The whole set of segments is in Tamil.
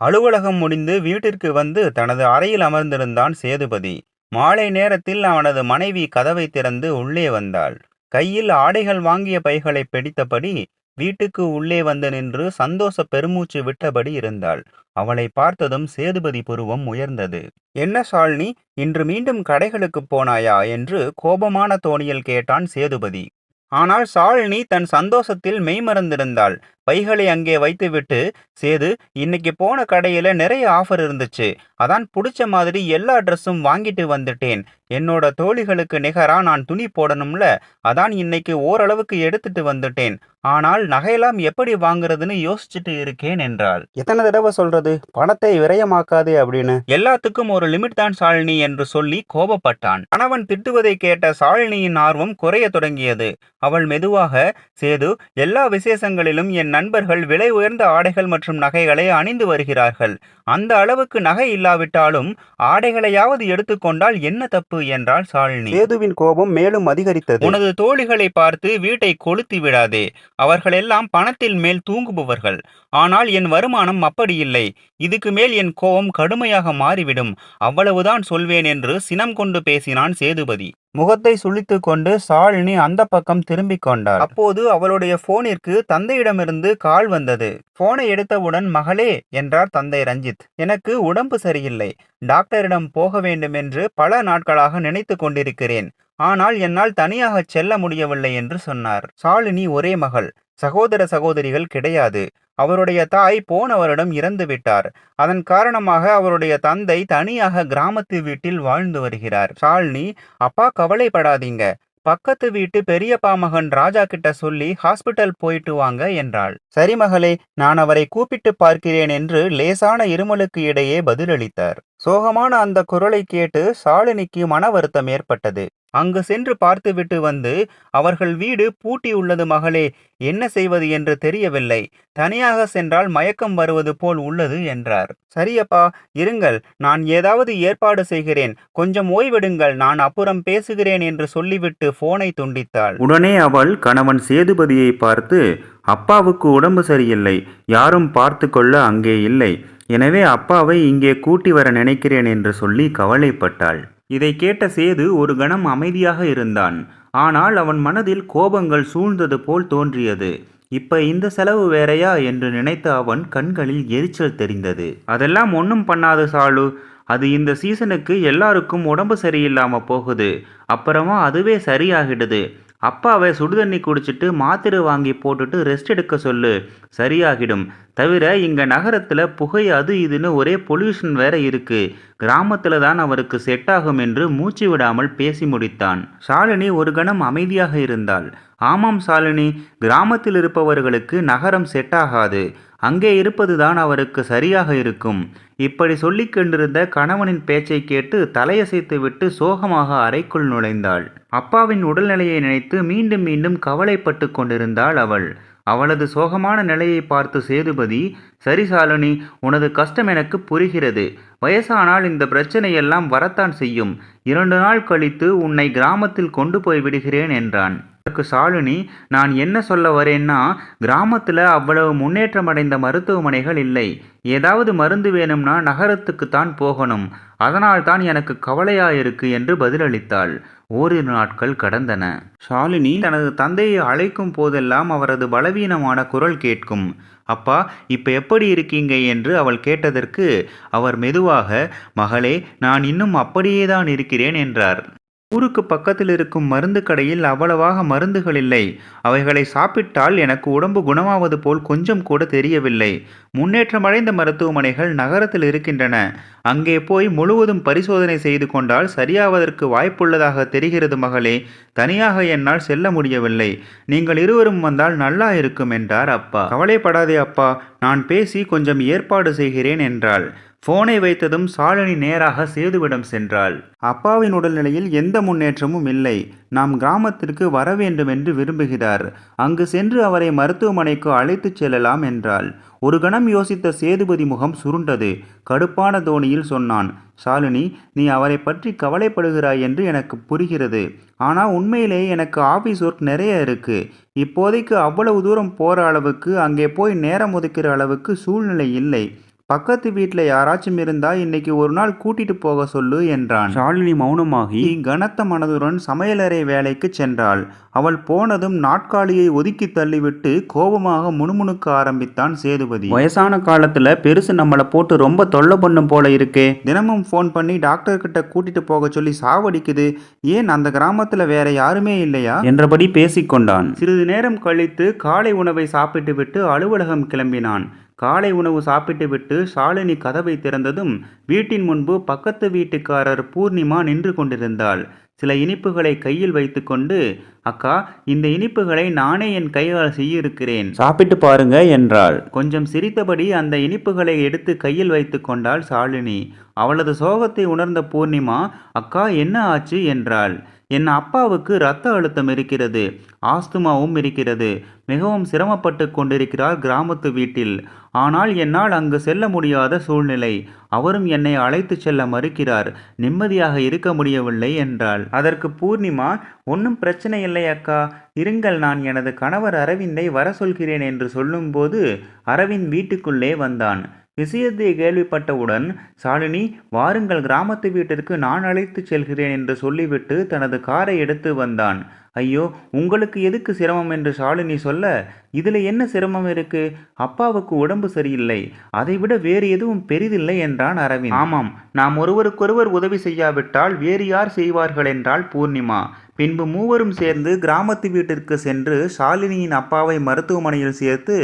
அலுவலகம் முடிந்து வீட்டிற்கு வந்து தனது அறையில் அமர்ந்திருந்தான் சேதுபதி. மாலை நேரத்தில் அவனது மனைவி கதவை திறந்து உள்ளே வந்தாள். கையில் ஆடைகள் வாங்கிய பைகளை பிடித்தபடி வீட்டுக்கு உள்ளே வந்து நின்று சந்தோஷ பெருமூச்சு விட்டபடி இருந்தாள். அவளை பார்த்ததும் சேதுபதி புருவம் உயர்ந்தது. என்ன சால்னி இன்று மீண்டும் கடைகளுக்குப் போனாயா? என்று கோபமான தோணியில் கேட்டான் சேதுபதி. ஆனால் ஷாலினி தன் சந்தோஷத்தில் மெய்மறந்திருந்தாள். பைகளை அங்கே வைத்துவிட்டு சேது இன்னைக்கு போன கடையில நிறைய ஆஃபர் இருந்துச்சு. அதான் பிடிச்ச மாதிரி எல்லா ட்ரெஸ்ஸும் வாங்கிட்டு வந்துட்டேன். என்னோட தோழிகளுக்கு நிகரா நான் துணி போடணும்ல. அதான் இன்னைக்கு ஓரளவுக்கு எடுத்துட்டு வந்துட்டேன். ஆனால் நகையெல்லாம் எப்படி வாங்குறதுன்னு யோசிச்சுட்டு இருக்கேன் என்றாள். எத்தனை தடவை சொல்றது? பணத்தை விரயமாக்காதே அப்படின்னு. எல்லாத்துக்கும் ஒரு லிமிட் தான் சாலினி என்று சொல்லி கோபப்பட்டான். கணவன் திட்டுவதை கேட்ட சாலினியின் ஆர்வம் குறைய தொடங்கியது. அவள் மெதுவாக சேது எல்லா விசேஷங்களிலும் என் நண்பர்கள் விலை உயர்ந்த ஆடைகள் மற்றும் நகைகளை அணிந்து வருகிறார்கள். அந்த அளவுக்கு நகை இல்லாவிட்டாலும் ஆடைகளையாவது எடுத்துக்கொண்டால் என்ன தப்பு என்றாள் சாலினி சேதுவின் கோபம் மேலும் அதிகரித்தது. உனது தோழிகளை பார்த்து வீட்டை கொளுத்தி விடாதே. அவர்களெல்லாம் பணத்தில் மேல் தூங்குபவர்கள். ஆனால் என் வருமானம் அப்படி இல்லை இதுக்கு மேல் என் கோபம் கடுமையாக மாறிவிடும். அவ்வளவுதான் சொல்வேன் என்று சினம் கொண்டு பேசினான் சேதுபதி. முகத்தை சுழித்து கொண்டு சாலினி அந்த பக்கம் திரும்பிக் கொண்டார் அப்போது அவளுடைய போனிற்கு தந்தையிடமிருந்து கால் வந்தது. போனை எடுத்தவுடன் மகளே என்றார் தந்தை ரஞ்சித். எனக்கு உடம்பு சரியில்லை. டாக்டரிடம் போக வேண்டும் என்று பல நாட்களாக நினைத்து கொண்டிருக்கிறேன். ஆனால் என்னால் தனியாக செல்ல முடியவில்லை என்று சொன்னார். சாலினி ஒரே மகள். சகோதர சகோதரிகள் கிடையாது. அவருடைய தாய் போன வருடம் இறந்து விட்டார். அதன் காரணமாக அவருடைய தந்தை தனியாக கிராமத்து வீட்டில் வாழ்ந்து வருகிறார். ஷாலினி அப்பா கவலைப்படாதீங்க. பக்கத்து வீட்டு பெரியப்பா மகன் ராஜா கிட்ட சொல்லி ஹாஸ்பிட்டல் போயிட்டு வாங்க என்றாள். சரி மகளே நான் அவரை கூப்பிட்டு பார்க்கிறேன் என்று லேசான இருமலுக்கு இடையே பதிலளித்தார். சோகமான அந்த குரலை கேட்டு ஷாலினிக்கு மன வருத்தம் ஏற்பட்டது. அங்கு சென்று பார்த்துவிட்டு வந்து அவர்கள் வீடு பூட்டியுள்ளது மகளே என்ன செய்வது என்று தெரியவில்லை. தனியாக சென்றால் மயக்கம் வருவது போல் உள்ளது என்றார். சரியப்பா இருங்கள் நான் ஏதாவது ஏற்பாடு செய்கிறேன். கொஞ்சம் ஓய்வெடுங்கள் நான் அப்புறம் பேசுகிறேன் என்று சொல்லிவிட்டு போனை துண்டித்தாள். உடனே அவள் கணவன் சேதுபதியை பார்த்து அப்பாவுக்கு உடம்பு சரியில்லை யாரும் பார்த்து கொள்ள அங்கே இல்லை. எனவே அப்பாவை இங்கே கூட்டி வர நினைக்கிறேன் என்று சொல்லி கவலைப்பட்டாள். இதை கேட்ட சேது ஒரு கணம் அமைதியாக இருந்தான். ஆனால் அவன் மனதில் கோபங்கள் சூழ்ந்தது போல் தோன்றியது. இப்ப இந்த செலவு வேறையா என்று நினைத்த அவன் கண்களில் எரிச்சல் தெரிந்தது. அதெல்லாம் ஒன்றும் பண்ணாது சாலு. அது இந்த சீசனுக்கு எல்லாருக்கும் உடம்பு சரியில்லாம போகுது. அப்புறமா அதுவே சரியாகிடுது. அப்பாவை சுடுதண்ணி குடிச்சிட்டு மாத்திரை வாங்கி போட்டுட்டு ரெஸ்ட் எடுக்க சொல்லு. சரியாகிடும். தவிர இங்கே நகரத்தில் புகை அது இதுன்னு ஒரே பொல்யூஷன் வேற இருக்கு. கிராமத்தில் தான் அவருக்கு செட் ஆகும் என்று மூச்சு விடாமல் பேசி முடித்தான். ஷாலினி ஒரு கணம் அமைதியாக இருந்தாள். ஆமாம் ஷாலினி கிராமத்தில் இருப்பவர்களுக்கு நகரம் செட் ஆகாது. அங்கே இருப்பதுதான் அவருக்கு சரியாக இருக்கும். இப்படி சொல்லிக் கொண்டிருந்த கணவனின் பேச்சை கேட்டு தலையசைத்து விட்டு சோகமாக அறைக்குள் நுழைந்தாள். அப்பாவின் உடல்நிலையை நினைத்து மீண்டும் மீண்டும் கவலைப்பட்டு கொண்டிருந்தாள் அவள். அவளது சோகமான நிலையை பார்த்து சேதுபதி சரி சாலினி உனது கஷ்டம் எனக்கு புரிகிறது. வயசானால் இந்த பிரச்சனையெல்லாம் வரத்தான் செய்யும். இரண்டு நாள் கழித்து உன்னை கிராமத்தில் கொண்டு போய் விடுகிறேன் என்றான். அதற்கு சாலினி நான் என்ன சொல்ல வரேன்னா கிராமத்தில் அவ்வளவு முன்னேற்றம் அடைந்த மருத்துவமனைகள் இல்லை. ஏதாவது மருந்து வேணும்னா நகரத்துக்கு தான் போகணும். அதனால் தான் எனக்கு கவலையாயிருக்கு என்று பதிலளித்தாள். ஓரிரு நாட்கள் கடந்தன. ஷாலினி தனது தந்தையை அழைக்கும் போதெல்லாம் அவரது பலவீனமான குரல் கேட்கும். அப்பா இப்போ எப்படி இருக்கீங்க? என்று அவள் கேட்டதற்கு அவர் மெதுவாக மகளே நான் இன்னும் அப்படியே தான் இருக்கிறேன் என்றார். ஊருக்கு பக்கத்தில் இருக்கும் மருந்து கடையில் அவ்வளவாக மருந்துகள் இல்லை. அவைகளை சாப்பிட்டால் எனக்கு உடம்பு குணமாவது போல் கொஞ்சம் கூட தெரியவில்லை. முன்னேற்றமடைந்த மருத்துவமனைகள் நகரத்தில் இருக்கின்றன. அங்கே போய் முழுவதும் பரிசோதனை செய்து கொண்டால் சரியாவதற்கு வாய்ப்புள்ளதாக தெரிகிறது மகளே. தனியாக என்னால் செல்ல முடியவில்லை. நீங்கள் இருவரும் வந்தால் நல்லா இருக்கும் என்றார் அப்பா. கவலைப்படாதே அப்பா. நான் பேசி கொஞ்சம் ஏற்பாடு செய்கிறேன் என்றாள். போனை வைத்ததும் சாலினி நேராக சேதுவிடம் சென்றாள். அப்பாவின் உடல்நிலையில் எந்த முன்னேற்றமும் இல்லை. நாம் கிராமத்திற்கு வர வேண்டும் என்று விரும்புகிறார். அங்கு சென்று அவரை மருத்துவமனைக்கு அழைத்துச் செல்லலாம் என்றாள். ஒரு கணம் யோசித்த சேதுபதி முகம் சுருண்டது. கடுப்பான தோணியில் சொன்னான் ஷாலினி நீ அவரை பற்றி கவலைப்படுகிறாய் என்று எனக்கு புரிகிறது. ஆனால் உண்மையிலே எனக்கு ஆஃபீஸ் ஒர்க் நிறைய இருக்கு. இப்போதைக்கு அவ்வளவு தூரம் போகிற அளவுக்கு அங்கே போய் நேரம் ஒதுக்கிற அளவுக்கு சூழ்நிலை இல்லை. பக்கத்து வீட்ல யாராச்சும் இருந்தா இன்னைக்கு ஒரு நாள் கூட்டிட்டு போக சொல்லு என்றான். ஷாலினி மௌனமாகி கனத்த மனதுடன் சமையலறை வேலைக்கு சென்றாள். அவள் போனதும் நாட்காலியை ஒதுக்கி தள்ளிவிட்டு கோபமாக முணுமுணுக்க ஆரம்பித்தான் சேதுபதி. வயசான காலத்துல பெருசு நம்மளை போட்டு ரொம்ப தொல்லை பண்ணும் போல இருக்கே. தினமும் ஃபோன் பண்ணி டாக்டர் கிட்ட கூட்டிட்டு போக சொல்லி சாவடிக்குது. ஏன் அந்த கிராமத்துல வேற யாருமே இல்லையா? என்றபடி பேசிக்கொண்டான். சிறிது நேரம் கழித்து காலை உணவை சாப்பிட்டு விட்டு அலுவலகம் கிளம்பினான். காலை உணவு சாப்பிட்டுவிட்டு ஷாலினி கதவை திறந்ததும் வீட்டின் முன்பு பக்கத்து வீட்டுக்காரர் பூர்ணிமா நின்று கொண்டிருந்தாள். சில இனிப்புகளை கையில் வைத்துக்கொண்டு அக்கா இந்த இனிப்புகளை நானே என் கையால் செய்யிருக்கிறேன். சாப்பிட்டு பாருங்க என்றாள். கொஞ்சம் சிரித்தபடி அந்த இனிப்புகளை எடுத்து கையில் வைத்து கொண்டாள் ஷாலினி அவளது சோகத்தை உணர்ந்த பூர்ணிமா அக்கா என்ன ஆச்சு? என்றாள். என் அப்பாவுக்கு இரத்த அழுத்தம் இருக்கிறது ஆஸ்துமாவும் இருக்கிறது. மிகவும் சிரமப்பட்டு கொண்டிருக்கிறார் கிராமத்து வீட்டில். ஆனால் என்னால் அங்கு செல்ல முடியாத சூழ்நிலை. அவரும் என்னை அழைத்து செல்ல மறுக்கிறார். நிம்மதியாக இருக்க முடியவில்லை என்றாள். அதற்கு பூர்ணிமா ஒன்றும் பிரச்சனை இல்லை அக்கா. இருங்கள் நான் எனது கணவர் அரவிந்தை வர சொல்கிறேன் என்று சொல்லும்போது அரவிந்த் வீட்டுக்குள்ளே வந்தான். விஷயத்தை கேள்விப்பட்டவுடன் சாலினி வாருங்கள் கிராமத்து வீட்டிற்கு நான் அழைத்து செல்கிறேன் என்று சொல்லிவிட்டு தனது காரை எடுத்து வந்தான். ஐயோ உங்களுக்கு எதுக்கு சிரமம்? என்று ஷாலினி சொல்ல இதில் என்ன சிரமம் இருக்கு? அப்பாவுக்கு உடம்பு சரியில்லை. அதைவிட வேறு எதுவும் பெரிதில்லை என்றான் அரவிந்த். ஆமாம் நாம் ஒருவருக்கொருவர் உதவி செய்யாவிட்டால் வேறு யார் செய்வார்கள்? என்றால் பூர்ணிமா. பின்பு மூவரும் சேர்ந்து கிராமத்து வீட்டிற்கு சென்று ஷாலினியின் அப்பாவை மருத்துவமனையில் சேர்த்து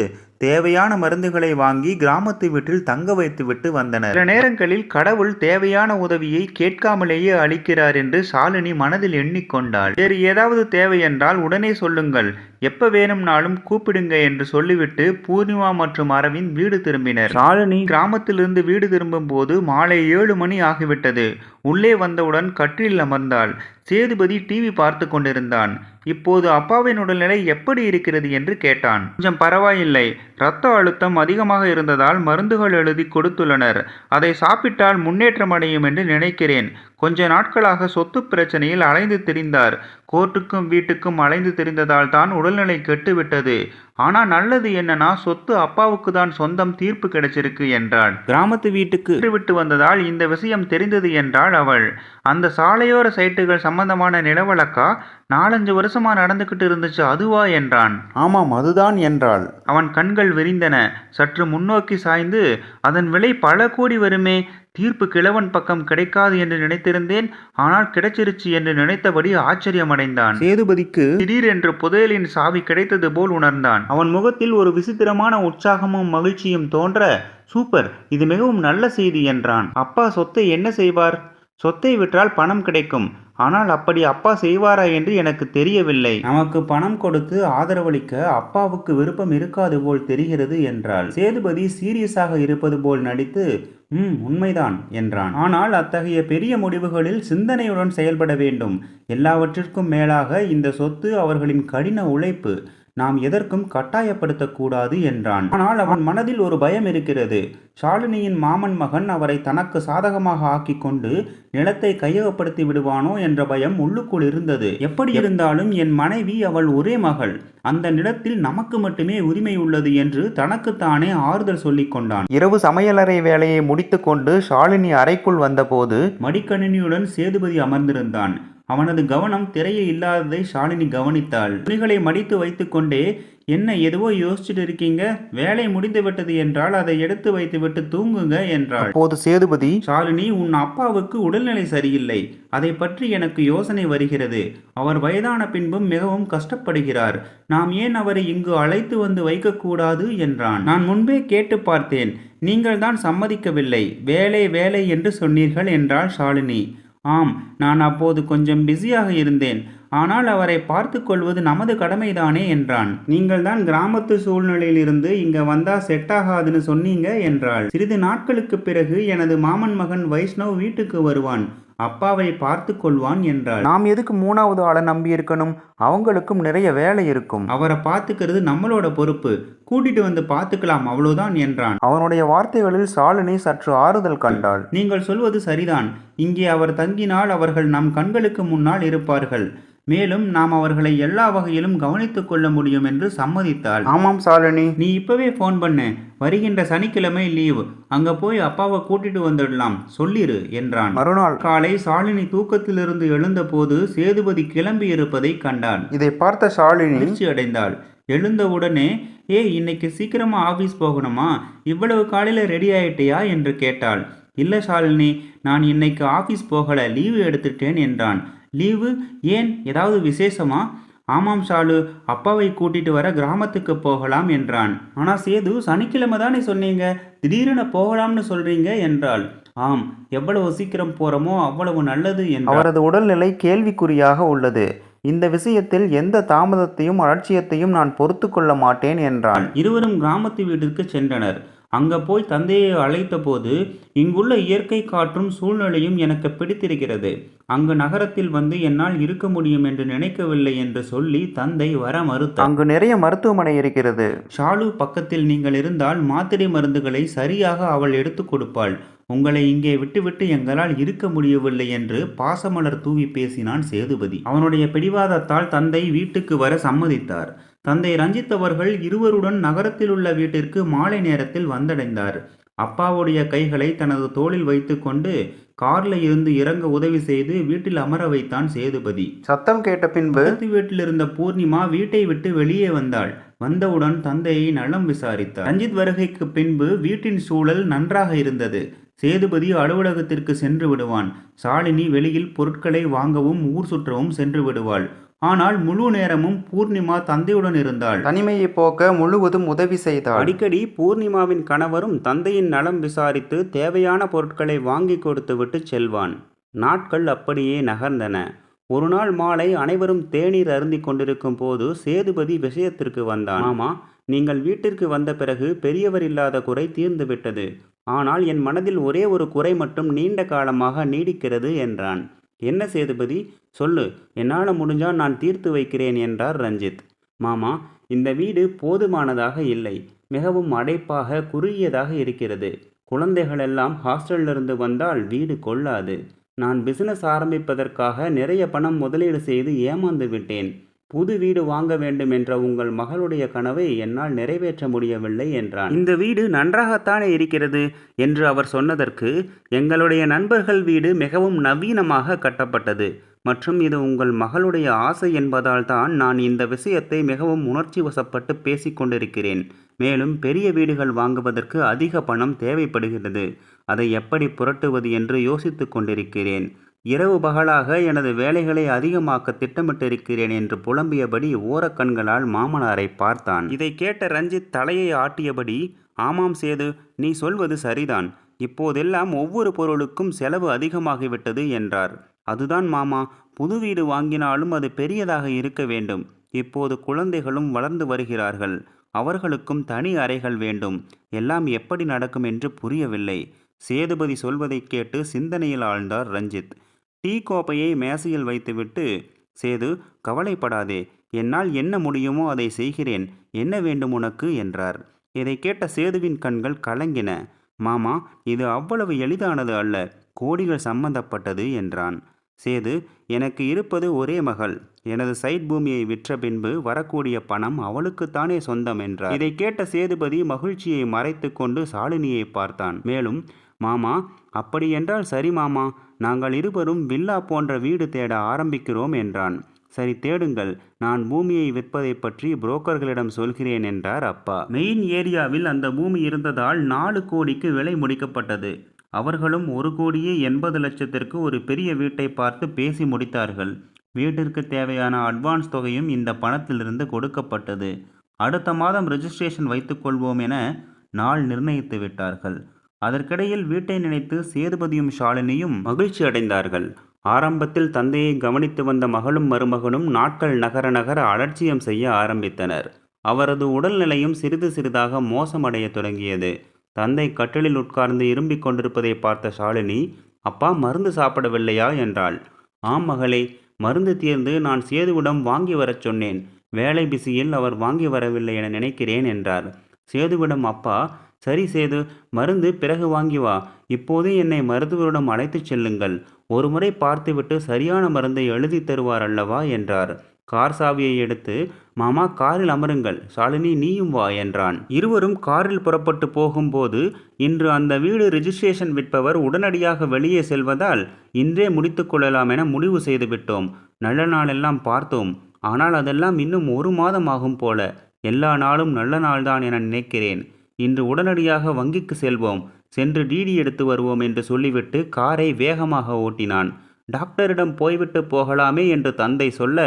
தேவையான மருந்துகளை வாங்கி கிராமத்து வீட்டில் தங்க வைத்துவிட்டு வந்தனர். சில நேரங்களில் கடவுள் தேவையான உதவியை கேட்காமலேயே அளிக்கிறார் என்று சாலினி மனதில் எண்ணிக்கொண்டாள். வேறு ஏதாவது தேவை என்றால் உடனே சொல்லுங்கள். எப்ப வேணும்னாலும் கூப்பிடுங்க என்று சொல்லிவிட்டு பூர்ணிமா மற்றும் அரவிந்த் வீடு திரும்பினர். ஷாலினி கிராமத்திலிருந்து வீடு திரும்பும் போது மாலை ஏழு மணி ஆகிவிட்டது. உள்ளே வந்தவுடன் கட்டிலில் அமர்ந்தாள். சேதுபதி டிவி பார்த்து கொண்டிருந்தான். இப்போது அப்பாவின் உடல்நிலை எப்படி இருக்கிறது என்று கேட்டான். கொஞ்சம் பரவாயில்லை. இரத்த அழுத்தம் அதிகமாக இருந்ததால் மருந்துகள் எழுதி கொடுத்துள்ளனர். அதை சாப்பிட்டால் முன்னேற்றம் அடையும் என்று நினைக்கிறேன். கொஞ்ச நாட்களாக சொத்து பிரச்சனையில் அலைந்து திரிந்தார். கோர்ட்டுக்கும் வீட்டுக்கும் அலைந்து திரிந்ததால் தான் உடல்நிலை கெட்டுவிட்டது. ஆனா நல்லது என்னன்னா சொத்து அப்பாவுக்கு தான் சொந்தம் தீர்ப்பு கிடைச்சிருக்கு என்றாள். கிராமத்து வீட்டுக்கு விட்டு வந்ததால் இந்த விஷயம் தெரிந்தது என்றாள் அவள். அந்த சாலையோர சைட்டுகள் சம்பந்தமான நிலவழக்கா? நாலஞ்சு வருஷமா நடந்துகிட்டு இருந்துச்சு அதுவா என்றான். ஆமாம் அதுதான் என்றாள். அவன் கண்கள் விரிந்தன. சற்று முன்னோக்கி சாய்ந்து அதன் விலை பல கோடி வருமே. தீர்ப்பு கிழவன் பக்கம் கிடைக்காது என்று நினைத்திருந்தேன். ஆனால் கிடைச்சிருச்சு என்று நினைத்தபடி ஆச்சரியமடைந்தான். சேதுபதிக்கு திடீரென்று புதையலின் சாவி கிடைத்தது போல் உணர்ந்தான். அவன் முகத்தில் ஒரு விசித்திரமான உற்சாகமும் மகிழ்ச்சியும் தோன்ற சூப்பர் இது மிகவும் நல்ல செய்தி என்றான். அப்பா சொத்தை என்ன செய்வார்? சொத்தை விற்றால் பணம் கிடைக்கும். ஆனால் அப்படி அப்பா செய்வாரா என்று எனக்கு தெரியவில்லை. நமக்கு பணம் கொடுத்து ஆதரவளிக்க அப்பாவுக்கு விருப்பம் இருக்காது போல் தெரிகிறது என்றாள். சேதுபதி சீரியஸாக இருப்பது போல் நடித்து ம் உண்மைதான் என்றான். ஆனால் அத்தகைய பெரிய முடிவுகளில் சிந்தனையுடன் செயல்பட வேண்டும். எல்லாவற்றிற்கும் மேலாக இந்த சொத்து அவர்களின் கடின உழைப்பு. நாம் எதற்கும் கட்டாயப்படுத்தக்கூடாது என்றான். ஆனால் அவன் மனதில் ஒரு பயம் இருக்கிறது. ஷாலினியின் மாமன் மகன் அவரை தனக்கு சாதகமாக ஆக்கிக் கொண்டு நிலத்தை கையகப்படுத்தி விடுவானோ என்ற பயம் உள்ளுக்குள் இருந்தது. எப்படி இருந்தாலும் என் மனைவி அவள் ஒரே மகள். அந்த நிலத்தில் நமக்கு மட்டுமே உரிமை உள்ளது என்று தனக்குத்தானே ஆறுதல் சொல்லிக் கொண்டான். இரவு சமையலறை வேலையை முடித்துக்கொண்டு ஷாலினி அறைக்குள் வந்தபோது மடிக்கணினியுடன் சேதுபதி அமர்ந்திருந்தான். அவனது கவனம் திரையில் இல்லாததை ஷாலினி கவனித்தாள். துணிகளை மடித்து வைத்துக்கொண்டே என்ன எதுவோ யோசிச்சுட்டு இருக்கீங்க? வேலை முடிந்து விட்டது என்றால் அதை எடுத்து வைத்துவிட்டு தூங்குங்க என்றாள். அப்போது சேதுபதி ஷாலினி உன் அப்பாவுக்கு உடல்நிலை சரியில்லை. அதை பற்றி எனக்கு யோசனை வருகிறது. அவர் வயதான பின்பும் மிகவும் கஷ்டப்படுகிறார். நாம் ஏன் அவரை இங்கு அழைத்து வந்து வைக்கக்கூடாது? என்றான். நான் முன்பே கேட்டு பார்த்தேன். நீங்கள் தான் சம்மதிக்கவில்லை. வேலை வேலை என்று சொன்னீர்கள் என்றாள் ஷாலினி. ஆம் நான் அப்போது கொஞ்சம் பிஸியாக இருந்தேன். ஆனால் அவரை பார்த்து கொள்வது நமது கடமைதானே என்றான். நீங்கள் தான் கிராமத்து சூழ்நிலையிலிருந்து இங்க வந்தா செட் ஆகாதுன்னு சொன்னீங்க என்றாள். சிறிது நாட்களுக்கு பிறகு எனது மாமன் மகன் வைஷ்ணவ் வீட்டுக்கு வருவான். அப்பாவை பார்த்து கொள்வான் என்றாள். நாம் எதுக்கு மூணாவது ஆளை நம்பி இருக்கணும்? அவங்களுக்கும் நிறைய வேலை இருக்கும். அவரை பார்த்துக்கிறது நம்மளோட பொறுப்பு. கூட்டிட்டு வந்து பார்த்துக்கலாம் அவ்வளவுதான் என்றான். அவனுடைய வார்த்தைகளில் சாலினி சற்று ஆறுதல் கண்டாள். நீங்கள் சொல்வது சரிதான். இங்கே அவர் தங்கினால் அவர்கள் நம் கண்களுக்கு முன்னால் இருப்பார்கள். மேலும் நாம் அவர்களை எல்லா வகையிலும் கவனித்துக் கொள்ள முடியும் என்று சம்மதித்தாள். ஆமாம் சாலினி. நீ இப்பவே ஃபோன் பண்ணு. வருகின்ற சனிக்கிழமை லீவு அங்க போய் அப்பாவை கூட்டிட்டு வந்துடலாம். சொல்லிரு என்றான். மறுநாள். காலை சாலினி தூக்கத்திலிருந்து எழுந்தபோது சேதுபதி கிளம்பி இருப்பதை கண்டான். இதை பார்த்த சாலினி அதிர்ச்சி அடைந்தாள். எழுந்தவுடனே ஏய் இன்னைக்கு சீக்கிரமா ஆபீஸ் போகணுமா? இவ்வளவு காலையில ரெடி ஆயிட்டியா? என்று கேட்டாள். இல்ல ஷாலினி நான் இன்னைக்கு ஆபீஸ் போகல. லீவு எடுத்துட்டேன் என்றான். லீவு ஏன் ஏதாவது விசேஷமா? ஆமாம் ஷாலு அப்பாவை கூட்டிட்டு வர கிராமத்துக்கு போகலாம் என்றான். ஆனா சேது சனிக்கிழமை தானே சொன்னீங்க? திடீரென போகலாம்னு சொல்றீங்க என்றாள். ஆம் எவ்வளவு சீக்கிரம் போறோமோ அவ்வளவு நல்லது என்று அவரது உடல்நிலை கேள்விக்குறியாக உள்ளது. இந்த விஷயத்தில் எந்த தாமதத்தையும் அலட்சியத்தையும் நான் பொறுத்து கொள்ள மாட்டேன் என்றான். இருவரும் கிராமத்து வீட்டிற்கு சென்றனர். அங்க போய் தந்தையை அழைத்த போது இங்குள்ள இயற்கை காற்றும் சூழ்நிலையும் எனக்கு பிடித்திருக்கிறது. அங்கு நகரத்தில் வந்து என்னால் இருக்க முடியும் என்று நினைக்கவில்லை என்று சொல்லி தந்தை வர மறுத்தார். அங்கு நிறைய மருத்துவமனை இருக்கிறது. ஷாலு பக்கத்தில் நீங்கள் இருந்தால் மாத்திரை மருந்துகளை சரியாக அவள் எடுத்துக் கொடுப்பாள். உங்களை இங்கே விட்டுவிட்டு எங்களால் இருக்க முடியவில்லை என்று பாசமலர் தூவி பேசினான் சேதுபதி. அவனுடைய பிடிவாதத்தால் தந்தை வீட்டுக்கு வர சம்மதித்தார். தந்தை ரஞ்சித் அவர்கள் இருவருடன் நகரத்தில் உள்ள வீட்டிற்கு மாலை நேரத்தில் வந்தடைந்தார். அப்பாவுடைய கைகளை தனது தோளில் வைத்துக்கொண்டு கார்ல இருந்து இறங்க உதவி செய்து வீட்டில் அமர வைத்தான் சேதுபதி. சத்தம் கேட்ட பின்பு வீட்டில் இருந்த பூர்ணிமா வீட்டை விட்டு வெளியே வந்தாள். வந்தவுடன் தந்தையை நலம் விசாரித்தார். ரஞ்சித் வருகைக்கு பின்பு வீட்டின் சூழல் நன்றாக இருந்தது. சேதுபதி அலுவலகத்திற்கு சென்று விடுவான். சாலினி வெளியில் பொருட்களை வாங்கவும் ஊர் சுற்றவும் சென்று விடுவாள். ஆனால் முழு நேரமும் பூர்ணிமா தந்தையுடன் இருந்தாள். தனிமையை போக்க முழுவதும் உதவி செய்தாள். அடிக்கடி பூர்ணிமாவின் கணவரும் தந்தையின் நலம் விசாரித்து தேவையான பொருட்களை வாங்கி கொடுத்துவிட்டு செல்வான். நாட்கள் அப்படியே நகர்ந்தன. ஒரு நாள் மாலை அனைவரும் தேநீர் அருந்திக் கொண்டிருக்கும் போது சேதுபதி விஷயத்திற்கு வந்தான். ஆமா நீங்கள் வீட்டிற்கு வந்த பிறகு பெரியவர் இல்லாத குறை தீர்ந்து விட்டது. ஆனால் என் மனதில் ஒரே ஒரு குறை மட்டும் நீண்ட காலமாக நீடிக்கிறது என்றான். என்ன சேதுபதி? சொல்லு. என்னால் முடிஞ்சால் நான் தீர்த்து வைக்கிறேன் என்றார் ரஞ்சித். மாமா இந்த வீடு போதுமானதாக இல்லை. மிகவும் அடைப்பாக குறுகியதாக இருக்கிறது. குழந்தைகளெல்லாம் ஹாஸ்டலிலிருந்து வந்தால் வீடு கொள்ளாது. நான் பிசினஸ் ஆரம்பிப்பதற்காக நிறைய பணம் முதலீடு செய்து ஏமாந்து விட்டேன். புது வீடு வாங்க வேண்டும் என்ற உங்கள் மகளுடைய கனவை என்னால் நிறைவேற்ற முடியவில்லை என்றான். இந்த வீடு நன்றாகத்தானே இருக்கிறது என்று அவர் சொன்னதற்கு எங்களுடைய நண்பர்கள் வீடு மிகவும் நவீனமாக கட்டப்பட்டது மற்றும் இது உங்கள் மகளுடைய ஆசை என்பதால் தான் நான் இந்த விஷயத்தை மிகவும் உணர்ச்சி வசப்பட்டு பேசிக் கொண்டிருக்கிறேன். மேலும் பெரிய வீடுகள் வாங்குவதற்கு அதிக பணம் தேவைப்படுகிறது. அதை எப்படி புரட்டுவது என்று யோசித்துக் கொண்டிருக்கிறேன். இரவு பகலாக எனது வேலைகளை அதிகமாக்க திட்டமிட்டிருக்கிறேன் என்று புலம்பியபடி ஓரக்கண்களால் மாமனாரை பார்த்தான். இதை கேட்ட ரஞ்சித் தலையை ஆட்டியபடி ஆமாம் சேது நீ சொல்வது சரிதான். இப்போதெல்லாம் ஒவ்வொரு பொருளுக்கும் செலவு அதிகமாகிவிட்டது என்றார். அதுதான் மாமா புது வீடு வாங்கினாலும் அது பெரியதாக இருக்க வேண்டும். இப்போது குழந்தைகளும் வளர்ந்து வருகிறார்கள். அவர்களுக்கும் தனி அறைகள் வேண்டும். எல்லாம் எப்படி நடக்கும் என்று புரியவில்லை. சேதுபதி சொல்வதைக் கேட்டு சிந்தனையில் ஆழ்ந்தார் ரஞ்சித். டீ கோப்பையை மேசையில் வைத்துவிட்டு சேது கவலைப்படாதே. என்னால் என்ன முடியுமோ அதை செய்கிறேன். என்ன வேண்டும் உனக்கு? என்றார். இதை கேட்ட சேதுவின் கண்கள் கலங்கின. மாமா இது அவ்வளவு எளிதானது அல்ல. கோடிகள் சம்பந்தப்பட்டது என்றான். சேது எனக்கு இருப்பது ஒரே மகள். எனது சைட் பூமியை விற்ற பின்பு வரக்கூடிய பணம் அவளுக்குத்தானே சொந்தம் என்றார். இதை கேட்ட சேதுபதி மகிழ்ச்சியை மறைத்து கொண்டு சாலினியை பார்த்தான். மேலும் மாமா அப்படியென்றால் சரி மாமா. நாங்கள் இருவரும் வில்லா போன்ற வீடு தேட ஆரம்பிக்கிறோம் என்றான். சரி தேடுங்கள். நான் பூமியை விற்பதை பற்றி புரோக்கர்களிடம் சொல்கிறேன் என்றார் அப்பா. மெயின் ஏரியாவில் அந்த பூமி இருந்ததால் நாலு கோடிக்கு விலை முடிக்கப்பட்டது. அவர்களும் ஒரு கோடியே எண்பது லட்சத்திற்கு ஒரு பெரிய வீட்டை பார்த்து பேசி முடித்தார்கள். வீட்டிற்கு தேவையான அட்வான்ஸ் தொகையும் இந்த பணத்திலிருந்து கொடுக்கப்பட்டது. அடுத்த மாதம் ரெஜிஸ்ட்ரேஷன் வைத்துக்கொள்வோம் என நாள் நிர்ணயித்து விட்டார்கள். அதற்கிடையில் வீட்டை நினைத்து சேதுபதியும் ஷாலினியும் மகிழ்ச்சி அடைந்தார்கள். ஆரம்பத்தில் தந்தையை கவனித்து வந்த மகளும் மருமகனும் நாட்கள் நகர நகர அலட்சியம் செய்ய ஆரம்பித்தனர். அவரது உடல்நிலையும் சிறிது சிறிதாக மோசமடைய தொடங்கியது. தந்தை கட்டிலில் உட்கார்ந்து இரும்பிக் கொண்டிருப்பதை பார்த்த ஷாலினி அப்பா மருந்து சாப்பிடவில்லையா? என்றாள். ஆம் மகளே மருந்து தீர்ந்து நான் சேதுவிடம் வாங்கி வரச் சொன்னேன். வேலை பிசியில் அவர் வாங்கி வரவில்லை என நினைக்கிறேன் என்றார். சேதுவிடம் அப்பா சரி சேது மருந்து பிறகு வாங்கி வா. இப்போதே என்னை மருத்துவரிடம் அழைத்துச் செல்லுங்கள். ஒருமுறை பார்த்துவிட்டு சரியான மருந்தை எழுதித் தருவார் அல்லவா? என்றார். கார் சாவியை எடுத்து மாமா காரில் அமருங்கள். ஷாலினி நீயும் வா என்றான். இருவரும் காரில் புறப்பட்டு போகும்போது இன்று அந்த வீடு ரிஜிஸ்ட்ரேஷன் விற்பவர் உடனடியாக வெளியே செல்வதால் இன்றே முடித்து கொள்ளலாம் என முடிவு செய்துவிட்டோம் நல்ல நாளெல்லாம் பார்த்தோம். ஆனால் அதெல்லாம் இன்னும் ஒரு மாதம் ஆகும் போல. எல்லா நாளும் நல்ல நாள்தான் என நினைக்கிறேன். இன்று உடனடியாக வங்கிக்கு செல்வோம் சென்று டிடி எடுத்து வருவோம் என்று சொல்லிவிட்டு காரை வேகமாக ஓட்டினான். டாக்டரிடம் போய்விட்டு போகலாமே என்று தந்தை சொல்ல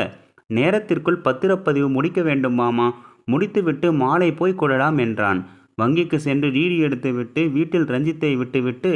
நேரத்திற்குள் பத்திரப்பதிவு முடிக்க வேண்டும் மாமா முடித்துவிட்டு மாலை போய் கொள்ளலாம் என்றான். வங்கிக்கு சென்று டிடி எடுத்துவிட்டு வீட்டில் ரஞ்சித்தை விட்டுவிட்டு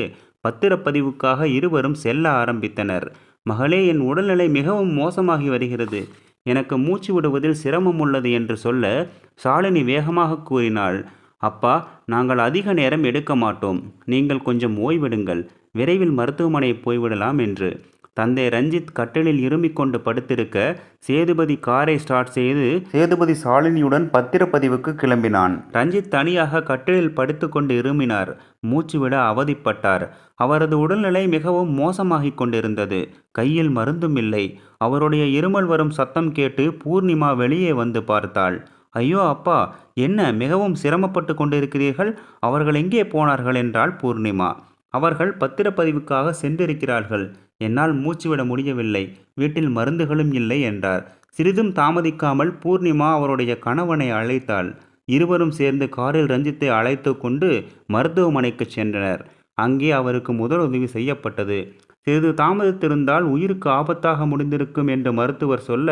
பத்திரப்பதிவுக்காக இருவரும் செல்ல ஆரம்பித்தனர். மகளே என் உடல்நிலை மிகவும் மோசமாகி வருகிறது. எனக்கு மூச்சு விடுவதில் சிரமம் உள்ளது என்று சொல்ல சாலினி வேகமாக கூறினாள். அப்பா நாங்கள் அதிக நேரம் எடுக்க மாட்டோம். நீங்கள் கொஞ்சம் ஓய்வெடுங்கள். விரைவில் மருத்துவமனை போய்விடலாம் என்று. தந்தை ரஞ்சித் கட்டிலில் இருமிக் கொண்டு படுத்திருக்க சேதுபதி காரை ஸ்டார்ட் செய்து சேதுபதி சாலினியுடன் பத்திரப்பதிவுக்கு கிளம்பினான். ரஞ்சித் தனியாக கட்டிலில் படுத்துக்கொண்டு இருமினார். மூச்சுவிட அவதிப்பட்டார். அவரது உடல்நிலை மிகவும் மோசமாகிக் கொண்டிருந்தது. கையில் மருந்தும் இல்லை. அவருடைய இருமல் வரும் சத்தம் கேட்டு பூர்ணிமா வெளியே வந்து பார்த்தாள். ஐயோ அப்பா என்ன மிகவும் சிரமப்பட்டு கொண்டிருக்கிறீர்கள்? அவர்கள் எங்கே போனார்கள் என்றாள் பூர்ணிமா. அவர்கள் பத்திரப்பதிவுக்காக சென்றிருக்கிறார்கள். என்னால் மூச்சுவிட முடியவில்லை. வீட்டில் மருந்துகளும் இல்லை என்றார். சிறிதும் தாமதிக்காமல் பூர்ணிமா அவருடைய கணவனை அழைத்தாள். இருவரும் சேர்ந்து காரில் ரஞ்சித்தை அழைத்து கொண்டு மருத்துவமனைக்கு சென்றனர். அங்கே அவருக்கு முதலுதவி செய்யப்பட்டது. சிறிது தாமதித்திருந்தால் உயிருக்கு ஆபத்தாக முடிந்திருக்கும் என்று மருத்துவர் சொல்ல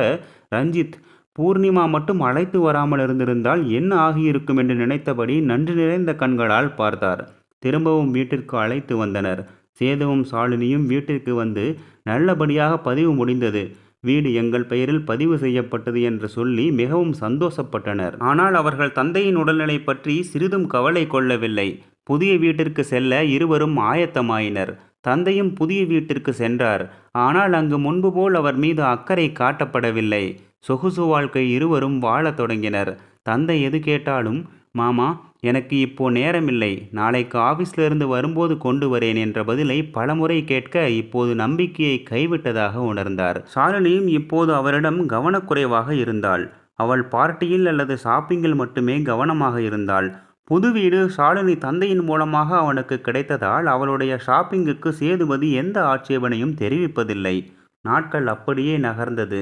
ரஞ்சித் பூர்ணிமா மட்டும் அழைத்து வராமல் இருந்திருந்தால் என்ன ஆகியிருக்கும் என்று நினைத்தபடி நன்றி நிறைந்த கண்களால் பார்த்தார். திரும்பவும் வீட்டிற்கு அழைத்து வந்தனர். சேதுவும் சாலினியும் வீட்டிற்கு வந்து நல்லபடியாக பதிவு முடிந்தது. வீடு எங்கள் பெயரில் பதிவு செய்யப்பட்டது என்று சொல்லி மிகவும் சந்தோஷப்பட்டனர். ஆனால் அவர்கள் தந்தையின் உடல்நிலை பற்றி சிறிதும் கவலை கொள்ளவில்லை. புதிய வீட்டிற்கு செல்ல இருவரும் ஆயத்தமாயினர். தந்தையும் புதிய வீட்டிற்கு சென்றார். ஆனால் அங்கு முன்பு போல் அவர் மீது அக்கறை காட்டப்படவில்லை. சொகுசு வாழ்க்கை இருவரும் வாழத் தொடங்கினர். தந்தை எது கேட்டாலும் மாமா எனக்கு இப்போ நேரமில்லை. நாளைக்கு ஆஃபீஸ்லேருந்து வரும்போது கொண்டு வரேன் என்ற பதிலை பலமுறை கேட்க இப்போது நம்பிக்கையை கைவிட்டதாக உணர்ந்தார். சாலினியும் இப்போது அவரிடம் கவனக்குறைவாக இருந்தாள். அவள் பார்ட்டியில் அல்லது ஷாப்பிங்கில் மட்டுமே கவனமாக இருந்தாள். புது வீடு ஷாலினி தந்தையின் மூலமாக அவனுக்கு கிடைத்ததால் அவளுடைய ஷாப்பிங்குக்கு சேதுபதி எந்த ஆட்சேபனையும் தெரிவிப்பதில்லை. நாட்கள் அப்படியே நகர்ந்தது.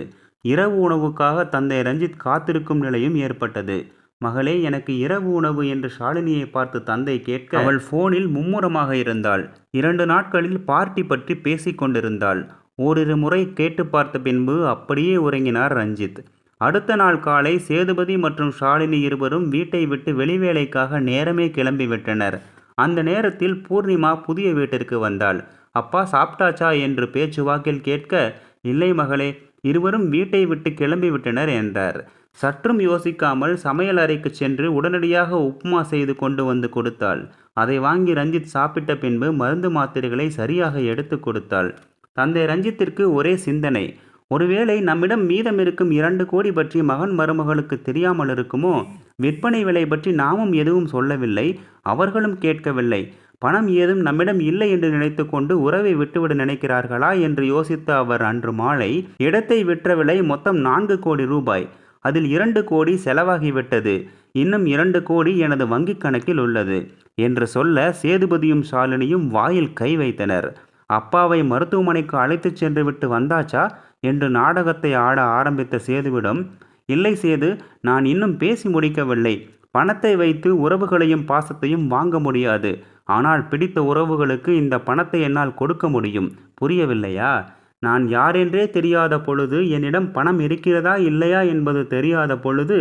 இரவு உணவுக்காக தந்தை ரஞ்சித் காத்திருக்கும் நிலையும் ஏற்பட்டது. மகளே எனக்கு இரவு உணவு என்று ஷாலினியை பார்த்து தந்தை கேட்க அவள் போனில் மும்முரமாக இருந்தாள். இரண்டு நாட்களில் பார்ட்டி பற்றி பேசிக் கொண்டிருந்தாள். ஓரிரு முறை கேட்டு பார்த்த பின்பு அப்படியே உறங்கினார் ரஞ்சித். அடுத்த நாள் காலை சேதுபதி மற்றும் ஷாலினி இருவரும் வீட்டை விட்டு வெளிவேலைக்காக நேரமே கிளம்பிவிட்டனர் அந்த நேரத்தில் பூர்ணிமா புதிய வீட்டிற்கு வந்தாள். அப்பா சாப்பிட்டாச்சா? என்று பேச்சுவாக்கில் கேட்க இல்லை மகளே இருவரும் வீட்டை விட்டு கிளம்பிவிட்டனர் என்றார். சற்றும் யோசிக்காமல் சமையல் அறைக்கு சென்று உடனடியாக உப்புமா செய்து கொண்டு வந்து கொடுத்தாள். அதை வாங்கி ரஞ்சித் சாப்பிட்ட பின்பு மருந்து மாத்திரைகளை சரியாக எடுத்து கொடுத்தாள். தந்தை ரஞ்சித்திற்கு ஒரே சிந்தனை. ஒருவேளை நம்மிடம் மீதம் இருக்கும் இரண்டு கோடி பற்றி மகன் மருமகளுக்கு தெரியாமல் இருக்குமோ? விற்பனை விலை பற்றி நாமும் எதுவும் சொல்லவில்லை அவர்களும் கேட்கவில்லை. பணம் ஏதும் நம்மிடம் இல்லை என்று நினைத்துக்கொண்டு உறவை விட்டுவிட நினைக்கிறார்களா என்று யோசித்த அவர் அன்று மாலை இடத்தை விற்ற விலை மொத்தம் நான்கு கோடி ரூபாய். அதில் இரண்டு கோடி செலவாகிவிட்டது. இன்னும் இரண்டு கோடி எனது வங்கிக் கணக்கில் உள்ளது என்று சொல்ல சேதுபதியும் ஷாலினியும் வாயில் கை வைத்தனர். அப்பாவை மருத்துவமனைக்கு அழைத்துச் சென்று விட்டு வந்தாச்சா? என்று நாடகத்தை ஆட ஆரம்பித்த சேதுவிடம் இல்லை சேது நான் இன்னும் பேசி முடிக்கவில்லை. பணத்தை வைத்து உறவுகளையும் பாசத்தையும் வாங்க முடியாது. ஆனால் பிடித்த உறவுகளுக்கு இந்த பணத்தை என்னால் கொடுக்க முடியும். புரியவில்லையா? நான் யாரென்றே தெரியாத பொழுது என்னிடம் பணம் இருக்கிறதா இல்லையா என்பது தெரியாத பொழுது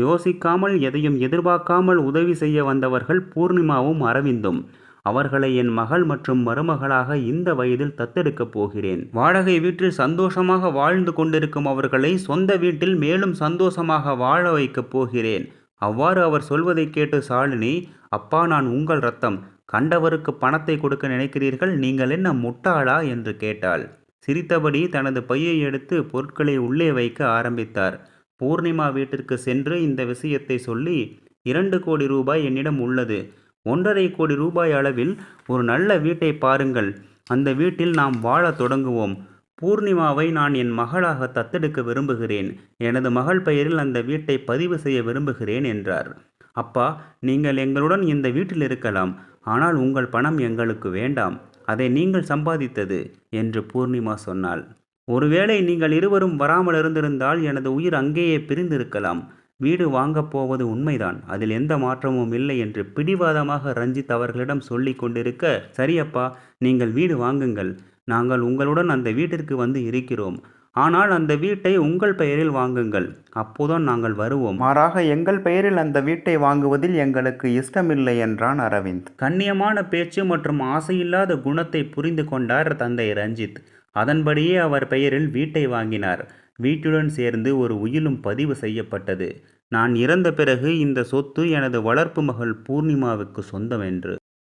யோசிக்காமல் எதையும் எதிர்பார்க்காமல் உதவி செய்ய வந்தவர்கள் பூர்ணிமாவும் அரவிந்தும். அவர்களை என் மகள் மற்றும் மருமகளாக இந்த வயதில் தத்தெடுக்கப் போகிறேன். வாடகை வீட்டில் சந்தோஷமாக வாழ்ந்து கொண்டிருக்கும் அவர்களை சொந்த வீட்டில் மேலும் சந்தோஷமாக வாழ வைக்கப் போகிறேன். அவ்வாறு அவர் சொல்வதை கேட்டு சாலினி அப்பா நான் உங்கள் ரத்தம். கண்டவருக்கு பணத்தை கொடுக்க நினைக்கிறீர்கள் நீங்கள் என்ன முட்டாளா? என்று கேட்டாள். சிரித்தபடி தனது பையை எடுத்து பொருட்களை உள்ளே வைக்க ஆரம்பித்தார். பூர்ணிமா வீட்டிற்கு சென்று இந்த விஷயத்தை சொல்லி இரண்டு கோடி ரூபாய் என்னிடம் உள்ளது. ஒன்றரை கோடி ரூபாய் அளவில் ஒரு நல்ல வீட்டை பாருங்கள். அந்த வீட்டில் நாம் வாழத் தொடங்குவோம். பூர்ணிமாவை நான் என் மகளாக தத்தெடுக்க விரும்புகிறேன். எனது மகள் பெயரில் அந்த வீட்டை பதிவு செய்ய விரும்புகிறேன் என்றார். அப்பா நீங்கள் எங்களுடன் இந்த வீட்டில் இருக்கலாம். ஆனால் உங்கள் பணம் எங்களுக்கு வேண்டாம் அதை நீங்கள் சம்பாதித்தது என்று பூர்ணிமா சொன்னாள். ஒருவேளை நீங்கள் இருவரும் வராமல் இருந்திருந்தால் எனது உயிர் அங்கேயே பிரிந்திருக்கலாம். வீடு வாங்கப் போவது உண்மைதான் அதில் எந்த மாற்றமும் இல்லை என்று பிடிவாதமாக ரஞ்சித் அவர்களிடம் சொல்லிக் கொண்டிருக்க சரியப்பா நீங்கள் வீடு வாங்குங்கள். நாங்கள் உங்களுடன் அந்த வீட்டிற்கு வந்து இருக்கிறோம். ஆனால் அந்த வீட்டை உங்கள் பெயரில் வாங்குங்கள். அப்போதான் நாங்கள் வருவோம். மாறாக எங்கள் பெயரில் அந்த வீட்டை வாங்குவதில் எங்களுக்கு இஷ்டமில்லை என்றான் அரவிந்த். கண்ணியமான பேச்சு மற்றும் ஆசையில்லாத குணத்தை புரிந்து கொண்டார் தந்தை ரஞ்சித். அதன்படியே அவர் பெயரில் வீட்டை வாங்கினார். வீட்டுடன் சேர்ந்து ஒரு உயிலும் பதிவு செய்யப்பட்டது. நான் இறந்த பிறகு இந்த சொத்து எனது வளர்ப்பு மகள் பூர்ணிமாவுக்கு சொந்தம் என்று.